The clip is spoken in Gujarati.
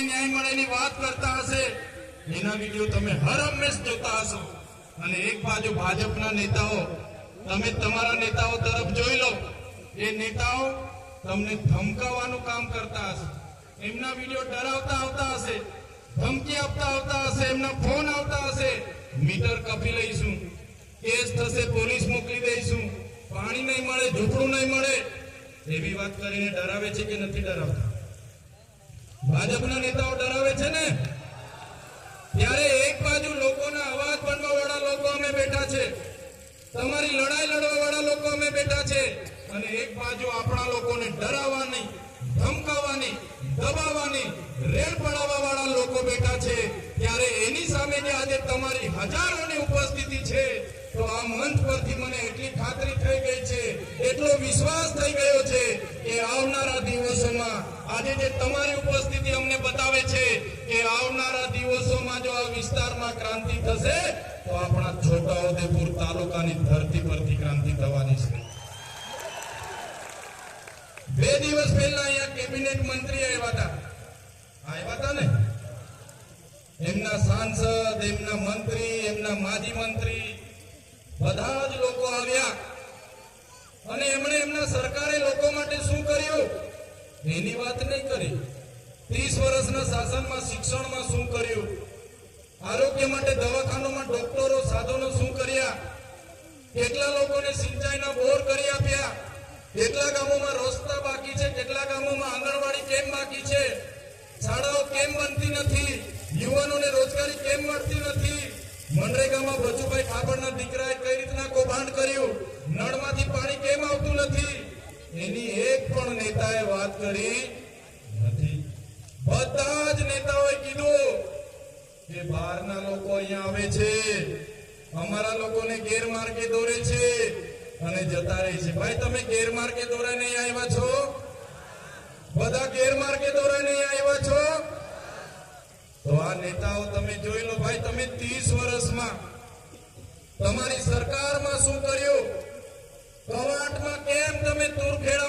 લોકોને ન્યાય મળેની વાત કરતા હશે, એના વીડિયો તમે હર હંમેશ જોતા હશો. અને એક બાજુ ભાજપના નેતાઓ, તમે તમારા નેતાઓ તરફ જોઈ લો. એ નેતાઓ તમને ધમકાવવાનું કામ કરતા હશે. એમના વીડિયો ડરાવતા આવતા હશે, ધમકી આપતા આવતા હશે, એમના ફોન આવતા હશે. મીટર કપી લઈશું, કેસ થશે, પોલીસ મોકલી દઈશું. પાણી નહીં મળે, ઝૂંપડું નહીં મળે. એવી વાત કરીને ડરાવે છે કે નથી ડરાવતા? ભાજપના નેતાઓ ડરાવે છે ને? ત્યારે એક બાજુ લોકોના અવાજ બનવા વાળા લોકો અમે બેઠા છે. તમારી લડાઈ લડવા વાળા લોકો અમે બેઠા છે. અને એક બાજુ આપણા લોકોને ડરાવવાની, ધમકાવવાની, દબાવવાની, રેડ પડાવવા વાળા લોકો બેઠા છે. ત્યારે એની સામે જે આજે તમારી હજારોની ઉપસ્થિતિ છે, તો આ મંચ પરથી મને એટલી ખાતરી થઈ ગઈ છે, એટલો વિશ્વાસ થઈ ગયો કે આવનારા દિવસોમાં આજે જે તમારી ઉપસ્થિતિ અમને બતાવે છે કે આવનારા દિવસોમાં જો આ વિસ્તારમાં ક્રાંતિ થશે, તો આપણા છોટાઉદેપુર તાલુકાની ધરતી પરથી ક્રાંતિ થવાની છે. બે દિવસ પહેલા અહીંયા કેબિનેટ મંત્રી આવ્યા હતા. આવ્યા હતા ને? એમના સાંસદ, એમના મંત્રી, એમના માજી મંત્રી, બધા જ લોકો આવ્યા અને એમણે એમના સરકારે લોકો માટે શું કર્યું એની વાત નહીં કરી. ત્રીસ વર્ષના શાસનમાં, શિક્ષણમાં શું કર્યું? આરોગ્ય માટે દવાખાનામાં ડોક્ટરો સાધનો શું કર્યા? કેટલા લોકોને સિંચાઈના બોર કરી આપ્યા? કેટલા ગામોમાં રસ્તા બાકી છે? કેટલા ગામોમાં આંગણવાડી કેમ બાકી છે? શાળાઓ કેમ બનતી નથી? યુવાનોને રોજગારી કેમ મળતી નથી? મનરેગામાં બચુભાઈ ઠાકોરના દીકરાએ કઈ રીતના કૌભાંડ કર્યું? નળમાંથી પાણી કેમ આવતું નથી? એની એક પણ નેતાએ વાત કરી નથી. બધા જ નેતાઓએ કીધું કે બહારના લોકો અહીંયા આવે છે અમારા લોકોને ગેરમાર્ગે દોરે છે અને જતા રહે છે. ભાઈ તમે ગેરમાર્ગે દોરા નહીં આવ્યા છો? બધા ગેરમાર્ગે દોરા નહીં આવ્યા છો? તો આ નેતાઓ તમે જોઈ લો ભાઈ તમે 30 વર્ષમાં તમારી સરકારમાં શું કર્યું? કવાટમાં કેમ તમે તુરખેડામાં આદિમ